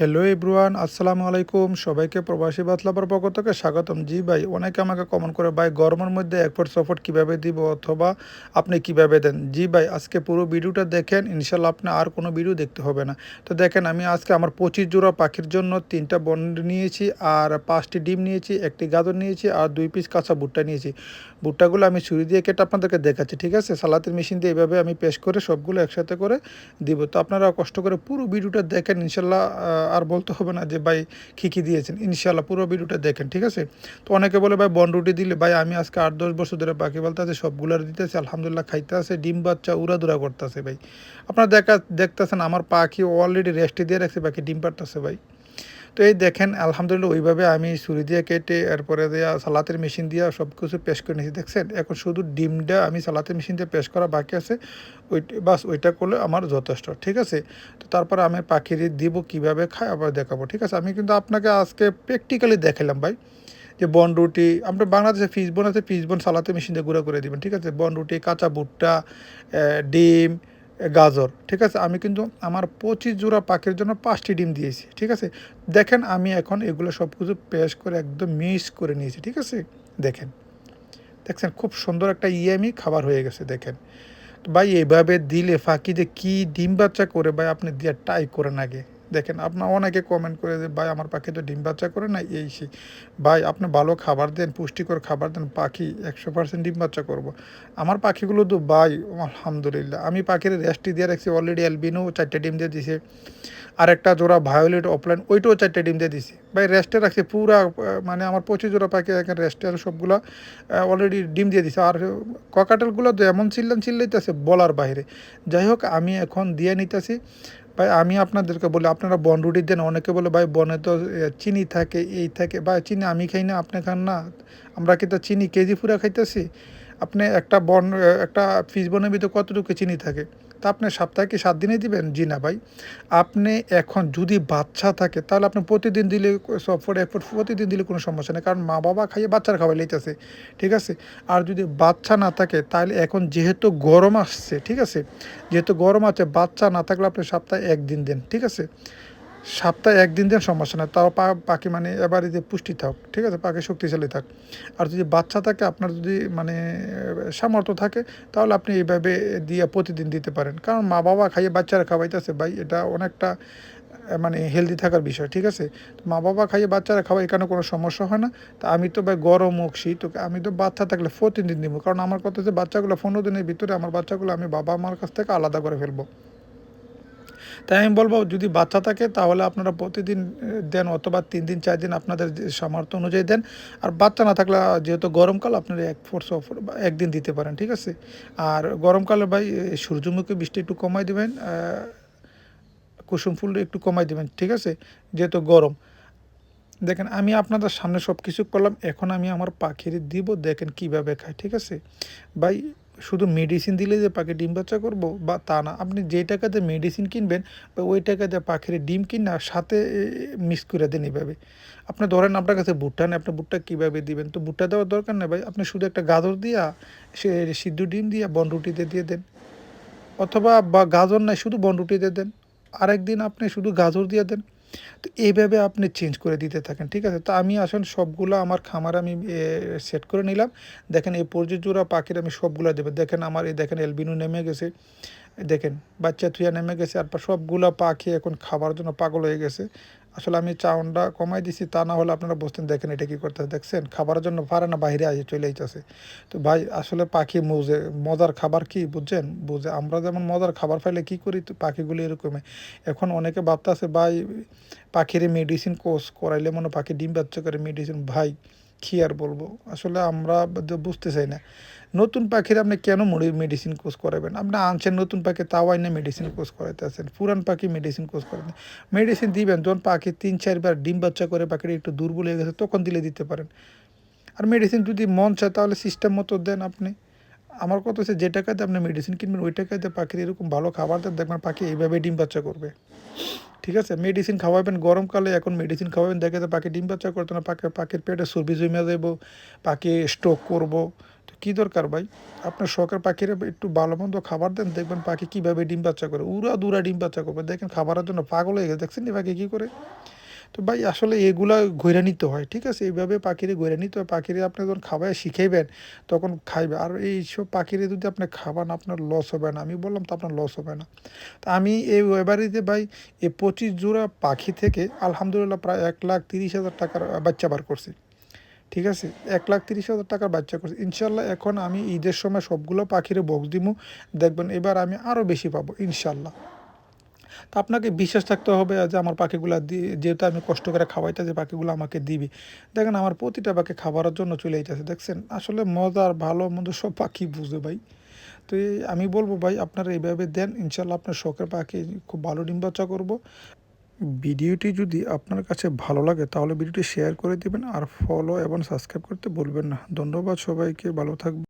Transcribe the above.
Hello everyone আসসালামু আলাইকুম সবাইকে প্রবাসী বাতলাবার পক্ষ থেকে স্বাগতম। জি ভাই, অনেকে আমাকে কমেন্ট করে, ভাই, গরমের মধ্যে এক ফুট সফট কীভাবে দিব অথবা আপনি কীভাবে দেন? জি ভাই, আজকে পুরো ভিডিওটা দেখেন ইনশাল্লাহ আপনি আর কোনো ভিডিও দেখতে হবে না। তো দেখেন, আমি আজকে আমার পঁচিশ জোড়া পাখির জন্য তিনটা বন্ড নিয়েছি, আর পাঁচটি ডিম নিয়েছি, একটি গাজর নিয়েছি, আর দুই পিস কাঁচা ভুট্টা নিয়েছি। ভুট্টাগুলো আমি ছুরি দিয়ে কেটে আপনাদেরকে দেখাচ্ছি, ঠিক আছে? সালাতের মেশিন দিয়ে এভাবে আমি পেশ করে সবগুলো একসাথে করে দিব। তো আপনারা কষ্ট করে পুরো ভিডিওটা দেখেন ইনশাল্লাহ আর বলতে হবে না যে ভাই কী কী দিয়েছেন। ইনশাল্লাহ পুরো ভিডিওটা দেখেন, ঠিক আছে? তো অনেকে বলে, ভাই বনরুটি দিলে, ভাই, আমি আজকে আট, দশ বছর ধরে পাখি বলতে আছে সবগুলোর দিতেছে, আলহামদুলিল্লাহ খাইতে আছে ডিম বাচ্চা উড়াদুরা করতেছে ভাই। আপনারা দেখা, দেখতেছেন, আমার পাখি অলরেডি রেস্টে দিয়ে রাখছে, বাকি ডিম পারতেছে ভাই। তো এই দেখেন, আলহামদুলিল্লাহ ওইভাবে আমি ছুরি দিয়ে কেটে, এরপরে দেওয়া সালাতের মেশিন দিয়ে সব কিছু পেশ করে নিয়েছি, দেখছেন? এখন শুধু ডিমটা আমি সালাতের মেশিন দিয়ে পেশ করা বাকি আছে। ওই বাস ওইটা করলে আমার যথেষ্ট, ঠিক আছে? তো তারপর আমি পাখির দিব, কীভাবে খায়, আবার দেখাবো, ঠিক আছে? আমি কিন্তু আপনাকে আজকে প্র্যাকটিক্যালি দেখালাম ভাই, যে বন রুটি, আমরা বাংলাদেশে ফিস বোন আছে ফিস বোন সালাতে মেশিন দিয়ে গুঁড়া করে দিবেন, ঠিক আছে? বন রুটি, কাঁচা ভুট্টা ডিম গাজর, ঠিক আছে? আমি কিন্তু আমার পঁচিশ জোড়া পাখির জন্য পাঁচটি ডিম দিয়েছি, ঠিক আছে? দেখেন, আমি এখন এগুলো সব কিছু পেশ করে একদম মিস করে নিয়েছি, ঠিক আছে? দেখেন, দেখছেন? খুব সুন্দর একটা ইয়ামি খাবার হয়ে গেছে, দেখেন। ভাই, এভাবে দিলে ফাঁকি যে কী ডিম বাচ্চা করে, ভাই, আপনি দিয়ে টাই করেন আগে। দেখেন আপনার অনেকে কমেন্ট করে যে, ভাই, আমার পাখি তো ডিম বাচ্চা করে না এই সেই, ভাই, আপনি ভালো খাবার দেন, পুষ্টিকর খাবার দেন, পাখি একশো পার্সেন্ট ডিম বাচ্চা করব। আমার পাখিগুলো তো, ভাই, আলহামদুলিল্লাহ, আমি পাখির রেস্টি দিয়ে রাখছি অলরেডি অ্যালবিনো চারটে ডিম দিয়ে দিছে আর একটা জোড়া ভায়োলেট অফলাইন ওইটাও চারটে ডিম দিয়ে দিছি। ভাই রেস্টে রাখছি, পুরা মানে আমার পঁচিশ জোড়া পাখি এখন রেস্টে আর সবগুলো অলরেডি ডিম দিয়ে দিছে। আর ককাটেলগুলো তো এমন চিল্লান চিল্লাইতেছে বলার বাইরে। যাই হোক, আমি এখন দিয়ে নিতেছি। ভাই, আমি আপনাদেরকে বলি, আপনারা বন রুটি দেন, অনেকে বলে, ভাই, বনে তো চিনি থাকে, এই থাকে। ভাই, চিনি আমি খাই না, আপনি খান না। আমরা কি তো চিনি কেজি পুরা খাইতেছি? আপনি একটা বন একটা ফিস বনের ভিতরে কতটুকু চিনি থাকে? তা আপনি সপ্তাহে কি সাত দিনে দিবেন? জি না ভাই। আপনি এখন যদি বাচ্চা থাকে, তাহলে আপনি প্রতিদিন দিলে সফর এফোর্ট প্রতিদিন দিলে কোনো সমস্যা নেই। কারণ মা বাবা খাইয়ে বাচ্চার খাওয়াই লইতেছে, ঠিক আছে? আর যদি বাচ্চা না থাকে, তাহলে এখন যেহেতু গরম আসছে, ঠিক আছে? যেহেতু গরম আছে, বাচ্চা না থাকলে আপনি সপ্তাহে একদিন দেন, ঠিক আছে? সপ্তাহে একদিন দেন সমস্যা না তাও পাখি মানে এবারে যে পুষ্টি থাক, ঠিক আছে? পাখি শক্তিশালী থাক। আর যদি বাচ্চা থাকে, আপনার যদি মানে সামর্থ্য থাকে, তাহলে আপনি এইভাবে দিয়ে প্রতিদিন দিতে পারেন। কারণ মা বাবা খাইয়ে বাচ্চারা খাওয়াইতেছে ভাই, এটা অনেকটা মানে হেলদি থাকার বিষয়, ঠিক আছে? মা বাবা খাইয়ে বাচ্চারা খাওয়া এখানে কোনো সমস্যা হয় না। তা আমি তো ভাই গরম হোক, শীত আমি তো বাচ্চা থাকলে প্রতিদিন দিব কারণ আমার কথা যে বাচ্চাগুলো পনেরো দিনের ভিতরে আমার বাচ্চাগুলো আমি বাবা মার কাছ থেকে আলাদা করে ফেলব। তাই আমি বলব, যদি বাচ্চা থাকে তাহলে আপনারা প্রতিদিন দেন অথবা তিন দিন, চার দিন আপনাদের সামর্থ্য অনুযায়ী দেন। আর বাচ্চা না থাকলে যেহেতু গরমকাল, আপনারা এক ফোর সফর বা একদিন দিতে পারেন, ঠিক আছে? আর গরমকালে ভাই সূর্যমুখী বৃষ্টি একটু কমাই দেবেন কুসুম ফুল একটু কমাই দেবেন, ঠিক আছে? যেহেতু গরম। দেখেন, আমি আপনাদের সামনে সব কিছু করলাম, এখন আমি আমার পাখির দিব, দেখেন কীভাবে খায়, ঠিক আছে? ভাই শুধু মেডিসিন দিলে যে পাখি ডিম বাচ্চা করব, বা তা না। আপনি যে টাকাতে মেডিসিন কিনবেন, বা ওই টাকাতে পাখির ডিম কিনা সাথে মিক্স করে দেন এভাবে। আপনি ধরেন আপনার কাছে ভুট্টা নেই, আপনি ভুট্টা কীভাবে দিবেন? তো ভুট্টা দেওয়ার দরকার নেই ভাই। আপনি শুধু একটা গাজর দিয়া, সে সিদ্ধ ডিম দিয়া বন রুটিতে দিয়ে দেন। অথবা বা গাজর নাই, শুধু বনরুটিতে দেন। আরেকদিন আপনি শুধু গাজর দিয়ে দেন। তো এইভাবে আপনি চেঞ্জ করে দিতে থাকেন, ঠিক আছে? তো আমি আসলে সবগুলো আমার খামার আমি সেট করে নিলাম। দেখেন এই পর্যজোড়া পাখির আমি সবগুলো দেবো। দেখেন আমার এই দেখেন এলবিনু নেমে গেছে। দেখেন বাচ্চা থুয়া নেমে গেছে, আর সবগুলো পাখি এখন খাবার জন্য পাগল হয়ে গেছে। আসলে আমি চাউনটা কমাই দিছি, তা না হলে আপনারা বুঝতেন দেখেন এটা কি করতেছে, দেখছেন? খাবারের জন্য পারে না বাইরে আসে চলে যাইতেছে তো ভাই, আসলে পাখি মুজে, মজার খাবার কি, বুঝছেন? বুঝে, আমরা যেমন মজার খাবার ফাইলে কি করি, তো পাখিগুলি এরকমই। এখন অনেকে ভাবতেছে, ভাই, পাখির মেডিসিন কোর্স করাইলে মনে পাখি ডিম বাচ্চা করে মেডিসিন ভাই কি আর বলব? আসলে আমরা বুঝতে চাই না। নতুন পাখির আপনি কেন মেডিসিন কোর্স করাবেন? আপনি আনছেন নতুন পাখি, তাও আইনে মেডিসিন কোর্স করাইতে আছেন। পুরান পাখি মেডিসিন কোর্স করাতে মেডিসিন দিবেন, যখন পাখি তিন চারবার ডিম বাচ্চা করে পাখিটা একটু দুর্বল হয়ে গেছে, তখন দিলে দিতে পারেন। আর মেডিসিন যদি মন চায়, তাহলে সিস্টেম মতো দেন আপনি। আমার কথা হচ্ছে, যে টাকাতে আপনি মেডিসিন কিনবেন, ওই টাকাতে পাখির এরকম ভালো খাবার দেন, দেখবেন পাখি এইভাবে ডিম বাচ্চা করবে। ঠিক আছে? মেডিসিন খাওয়াবেন গরমকালে এখন মেডিসিন খাওয়াবেন, দেখে যে পাখি ডিম বাচ্চা করতো না, পাখি পাখির পেটে সর্বি জমে দেবো পাখি স্ট্রোক করব। তো কী দরকার ভাই? আপনার শখের পাখিরা একটু ভালো মন্দ খাবার দেন, দেখবেন পাখি কীভাবে ডিম বাচ্চা করে, উড়া দুরা ডিম বাচ্চা করবে। দেখেন খাবারের জন্য পাগল হয়ে গেছে, দেখছেন পাখি কী করে? তো ভাই, আসলে এগুলা ঘুরে নিতে হয়, ঠিক আছে? এইভাবে পাখিরে ঘুরে নিতে হয়। পাখিরে আপনি যখন খাবায় শিখাইবেন, তখন খাইবে। আর এইসব পাখিরে যদি আপনি খাবান আপনার লস হবে না। আমি বললাম তো আপনার লস হবে না। তা আমি এই ওয়েবারিতে ভাই এই পঁচিশ জোড়া পাখি থেকে আলহামদুলিল্লাহ প্রায় এক লাখ তিরিশ হাজার টাকার বাচ্চা বার করছি। ঠিক আছে? এক লাখ তিরিশ হাজার টাকার বাচ্চা করছি। ইনশাল্লাহ এখন আমি ঈদের সময় সবগুলো পাখিরে বক্স দিব দেখবেন এবার আমি আরও বেশি পাবো, ইনশাল্লাহ। তা আপনাকে বিশ্বাস থাকতে হবে যে আমার পাখিগুলো দিয়ে যেহেতু আমি কষ্ট করে খাওয়াইতে যে পাখিগুলো আমাকে দিবে। দেখেন আমার প্রতিটা পাখি খাবারের জন্য চলে যাচ্ছে দেখছেন? আসলে মজার, ভালো, মন্দ সব পাখি বুঝে ভাই। তো আমি বলব ভাই, আপনারা এইভাবে দেন, ইনশাল্লাহ আপনার শখের পাখি খুব ভালো ডিম বাচ্চা করব। ভিডিওটি যদি আপনার কাছে ভালো লাগে, তাহলে ভিডিওটি শেয়ার করে দিবেন আর ফলো এবং সাবস্ক্রাইব করতে বলবেন না। ধন্যবাদ সবাইকে, ভালো থাকবেন।